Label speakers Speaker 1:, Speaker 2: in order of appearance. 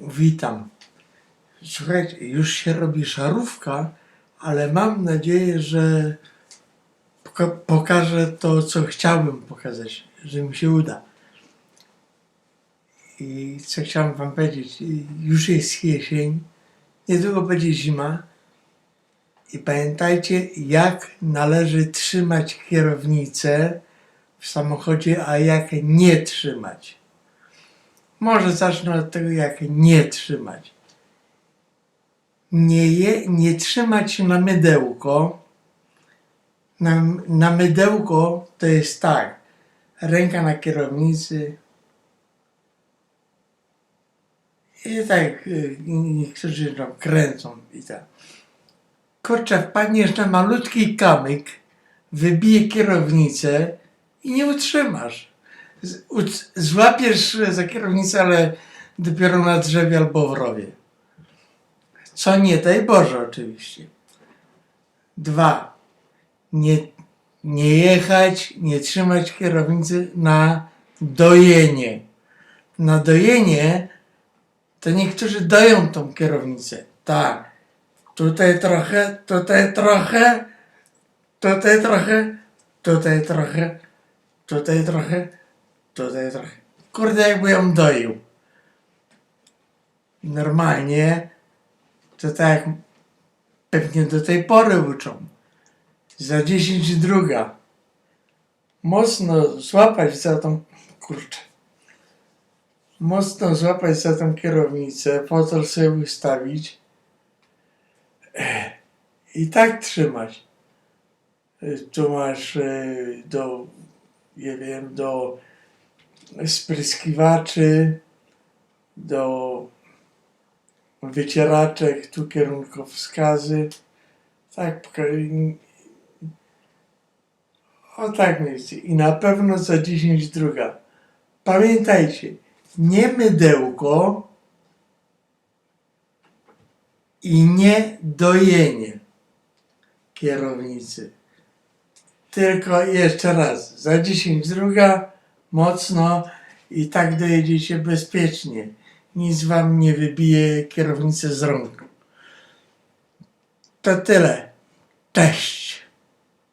Speaker 1: Witam. Słuchajcie, już się robi szarówka, ale mam nadzieję, że poka- pokażę to, co chciałbym pokazać, że mi się uda. I co chciałem wam powiedzieć, już jest jesień, niedługo będzie zima i pamiętajcie, jak należy trzymać kierownicę w samochodzie, a jak nie trzymać. Może zacznę od tego, jak nie trzymać. Nie, je, nie trzymać się na mydełko. Na, na mydełko to jest tak. Ręka na kierownicy. I tak y, niektórzy tam kręcą i tak. Kurczę, wpadniesz na malutki kamyk, wybije kierownicę i nie utrzymasz złapiesz za kierownicę, ale dopiero na drzewie albo w rowie. Co nie daj Boże oczywiście. Dwa. Nie, nie jechać, nie trzymać kierownicy na dojenie. Na dojenie to niektórzy doją tą kierownicę. Tak. Tutaj trochę, tutaj trochę, tutaj trochę, tutaj trochę, tutaj trochę, tutaj trochę. Kurde, jakby ją doił. Normalnie to tak pewnie do tej pory uczą. Za 10 druga. Mocno złapać za tą, kurczę. Mocno złapać za tą kierownicę, fotel sobie ustawić i tak trzymać. Tu masz y, do, nie wiem, do spryskiwaczy, do wycieraczek, tu kierunkowskazy. Tak, o tak mniej więcej. I na pewno za 10 druga. Pamiętajcie, nie mydełko i nie dojenie kierownicy. Tylko jeszcze raz, za 10 druga, mocno i tak dojedziecie bezpiecznie. Nic wam nie wybije kierownicę z rąk. To tyle. Cześć.